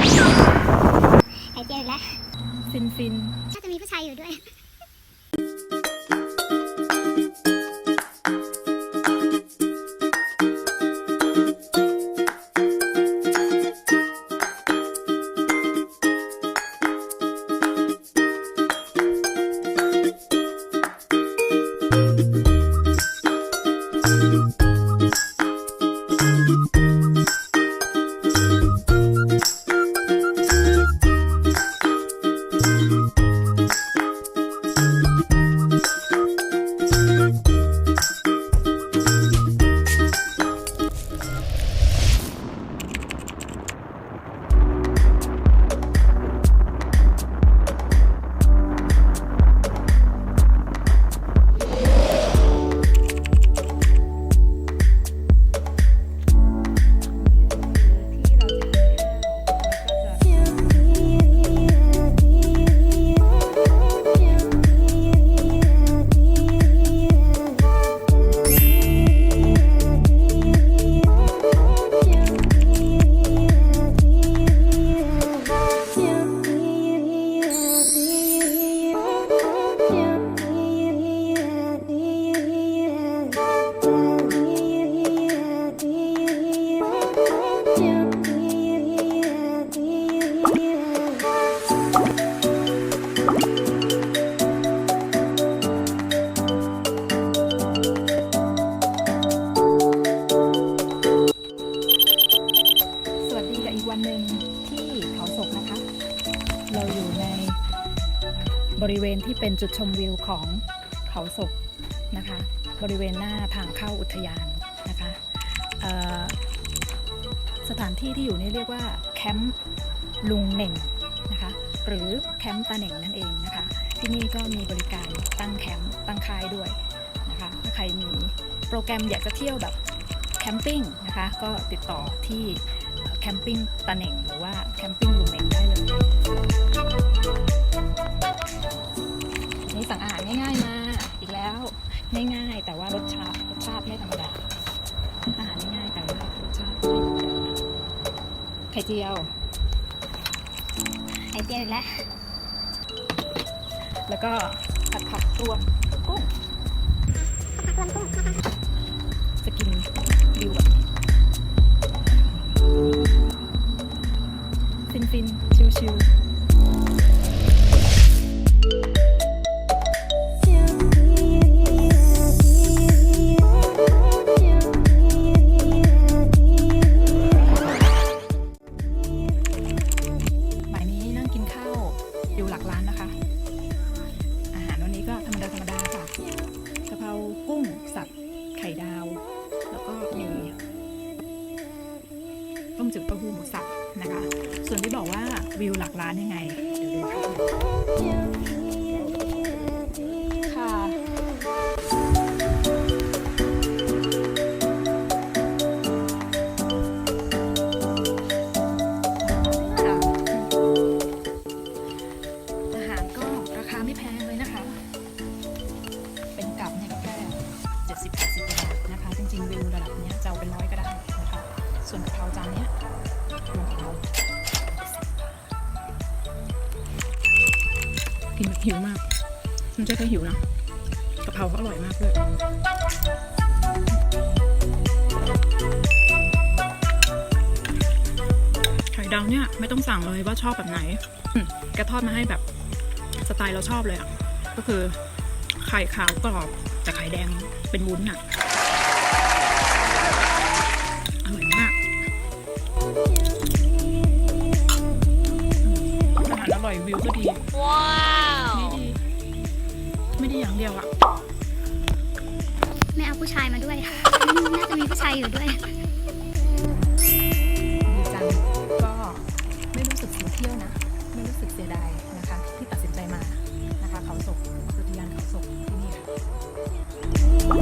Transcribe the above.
ไอเจียอีกแล้ว ฟินฟินถ้าจะมีผู้ชายอยู่ด้วย หนึ่งที่เขาศกนะคะ เราอยู่ในบริเวณที่เป็นจุดชมวิวของเขาศกนะคะ บริเวณหน้าทางเข้าอุทยานนะคะสถานที่ที่อยู่นี่เรียกว่าแคมป์ลุงเหน่งนะคะหรือแคมป์ตาเหน่งนั่นเองนะคะ ที่นี่ก็มีบริการตั้งแคมป์ตั้งค่ายด้วยนะคะถ้าใครมีโปรแกรมอยากจะเที่ยวแบบแคมปิ้งนะคะก็ติดต่อที่แคมปิ้งตาเหน่งหรือว่าแคมปิ้งลุงเหน่งได้เลยนี่สั่งอาหารง่ายๆมาอีกแล้วง่ายๆ แต่ว่ารสชาติรสชาติไม่ธรรมดาอาหารง่ายๆแต่ว่ารสชาติไม่ธรรมดาไข่เจียวไอเจียอีกแล้วแล้วก็ผัดผักรวมกุ้งผักรวมกุ้งนะคะจะ งสับไข่ดาว แล้วก็มีต้มจืดเต้าหู้หมูสับนะคะ ส่วนที่บอกว่าวิวหลักล้านยังไง เดี๋ยวดูค่ะค่ะ กินแบบหิวมากม่ใช่แค่หิวนะกะเพราเขาอร่อยมากเลยไข่ดาวเนี่ยไม่ต้องสั่งเลยว่าชอบแบบไหนอืมแกทอดมาให้แบบสไตล์เราชอบเลยอะ ก็คือไข่ขาวกรอบแต่ไข่แดงเป็นวุ้นอะ เดียวอะแม่เอาผู้ชายมาด้วย น่าจะมีผู้ชายอยู่ด้วย ดีจังก็ไม่รู้สึกเสียเที่ยวนะ ไม่รู้สึกเสียดายนะคะ ที่ตัดสินใจมานะคะ เขาศกอุทยานเขาศกที่นี่ค่ะ